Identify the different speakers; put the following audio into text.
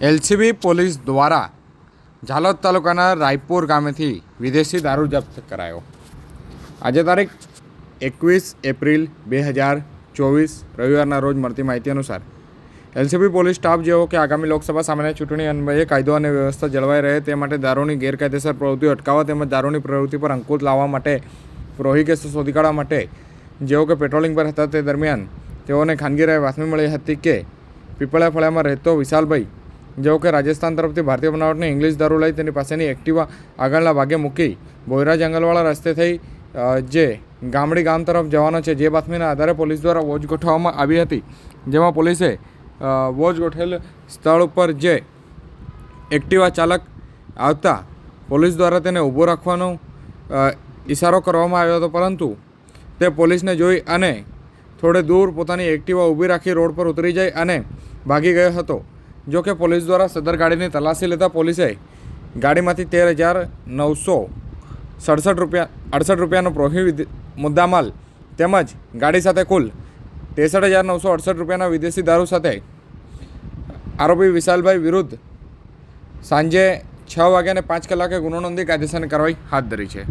Speaker 1: LCB police દ્વારા ઝાલોદ તાલુકાના રાયપુર ગામેથી વિદેશી દારૂ જપ્ત કરાયો. આજે તારીખ એકવીસ એપ્રિલ બે હજાર ચોવીસ રવિવારના રોજ મળતી માહિતી અનુસાર એલસીબી પોલીસ સ્ટાફ જેવો કે આગામી લોકસભા સામાન્ય ચૂંટણી અન્વયે કાયદો અને વ્યવસ્થા જળવાઈ રહે તે માટે દારૂની ગેરકાયદેસર પ્રવૃત્તિઓ અટકાવવા તેમજ દારૂની પ્રવૃત્તિ પર અંકુશ લાવવા માટે, પ્રોહી કેસો શોધી કાઢવા માટે જેઓ કે પેટ્રોલિંગ પર હતા તે દરમિયાન તેઓને ખાનગી રાય બાતમી મળી હતી કે, પીપળા ફળિયામાં રહેતો વિશાલભાઈ જેઓ કે રાજસ્થાન તરફથી ભારતીય બનાવટની ઇંગ્લિશ દારૂ લઈ તેની પાસેની એક્ટિવા આગળના ભાગે મૂકી બોયરા જંગલવાળા રસ્તે થઈ જે ગામડી ગામ તરફ જવાનો છે, જે બાતમીના આધારે પોલીસ દ્વારા વોચ ગોઠવવામાં આવી હતી, જેમાં પોલીસે વોચ ગોઠવેલ સ્થળ ઉપર જે એક્ટિવા ચાલક આવતા પોલીસ દ્વારા તેને ઊભો રાખવાનો ઇશારો કરવામાં આવ્યો હતો, પરંતુ તે પોલીસને જોઈ અને થોડે દૂર પોતાની એક્ટિવા ઊભી રાખી રોડ પર ઉતરી જાય અને ભાગી ગયો હતો. જો કે પોલીસ દ્વારા સદર ગાડીની તલાશી લેતા પોલીસે ગાડીમાંથી તેર હજાર નવસો સડસઠ રૂપિયા, અડસઠ રૂપિયાનો પ્રોહી વિદ- મુદ્દામાલ તેમજ ગાડી સાથે કુલ ત્રેસઠ હજાર નવસો અડસઠ રૂપિયાના વિદેશી દારૂ સાથે આરોપી વિશાલભાઈ વિરુદ્ધ સાંજે છ વાગ્યાને પાંચ કલાકે ગુનો નોંધી કાયદેસરની કાર્યવાહી હાથ ધરી છે.